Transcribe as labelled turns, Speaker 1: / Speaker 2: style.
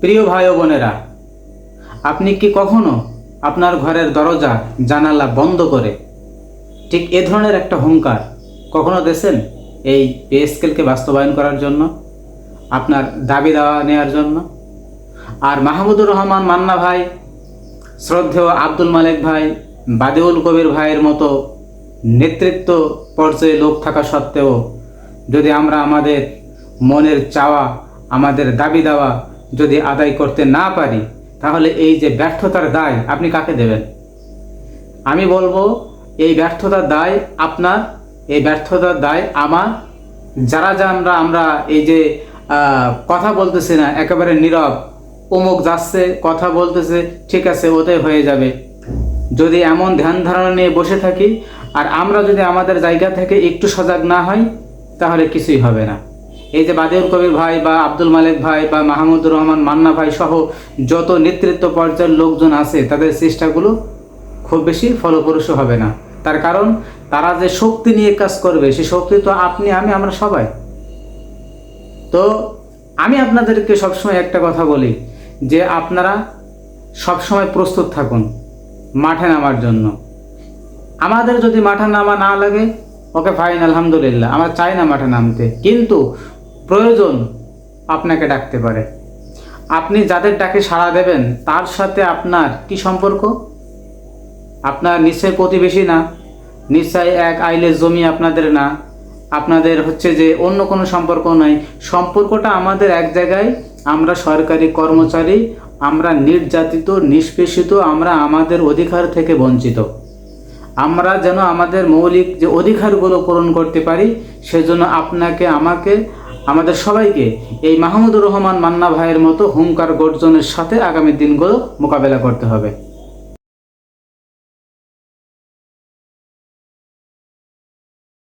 Speaker 1: প্রিয় ভাই ও বোনেরা আপনি কি কখনো আপনার ঘরের দরজা, জানালা বন্ধ করে ঠিক এ ধরনের একটা হুঙ্কার কখনো দেশেন এই পে স্কেলকে বাস্তবায়ন করার জন্য, আপনার দাবি দাওয়া নেওয়ার জন্য? আর মাহমুদুর রহমান মান্না ভাই, শ্রদ্ধেয় আব্দুল মালেক ভাই, বাদেউল কবির ভাইয়ের মতো নেতৃত্ব পর্যায়ে লোক থাকা সত্ত্বেও যদি আমরা আমাদের মনের চাওয়া, আমাদের দাবি দেওয়া যদি আদায় করতে না পারি, তাহলে এই যে ব্যর্থতার দায় আপনি কাকে দেবেন? আমি বলব, এই ব্যর্থতার দায় আপনার, এই ব্যর্থতার দায় আমার। যারা যা আমরা এই যে কথা বলতেছি না, একেবারে নীরব, অমুক যাচ্ছে, কথা বলতেছে, ঠিক আছে ওতে হয়ে যাবে। যদি এমন ধ্যান ধারণা নিয়ে বসে থাকি, আর আমরা যদি আমাদের জায়গা থেকে একটু সজাগ না হই তাহলে কিছুই হবে না। এই যে বাদিউল কবির ভাই বা আব্দুল মালিক ভাই বা মাহমুদুর রহমান মান্না ভাই সহ যত নেতৃত্ব পর্যায়ের লোকজন আছে, তাদের চেষ্টাগুলো খুব বেশি ফলপ্রসূ হবে না। তার কারণ, তারা যে শক্তি নিয়ে কাজ করবে সেই শক্তি তো আপনি, আমি, আমরা সবাই। তো আমি আপনাদেরকে সবসময় একটা কথা বলি, যে আপনারা সবসময় প্রস্তুত থাকুন মাঠে নামার জন্য। আমাদের যদি মাঠে নামা না লাগে, ওকে ফাইন, আলহামদুলিল্লাহ। আমরা চাই না মাঠে নামতে। কিন্তু প্রয়োজন আপনাকে ডাকতে পারে। আপনি যাদের ডাকে সাড়া দেবেন, তার সাথে আপনার কি সম্পর্ক? আপনার নিশ্চয় প্রতিবেশী না, নিশ্চয় এক আইলের জমি আপনাদের না। আপনাদের হচ্ছে যে অন্য কোনো সম্পর্ক নাই। সম্পর্কটা আমাদের এক জায়গায়, আমরা সরকারি কর্মচারী, আমরা নির্যাতিত, নিষ্পেষিত, আমরা আমাদের অধিকার থেকে বঞ্চিত। আমরা যেন আমাদের মৌলিক যে অধিকারগুলো পূরণ করতে পারি, সেজন্য আপনাকে, আমাকে আমাদের সবাইকে এই মাহমুদুর রহমান মান্না ভাইয়ের মতো হুঙ্কার গর্জনের সাথে আগামী দিনগুলো মোকাবেলা করতে হবে।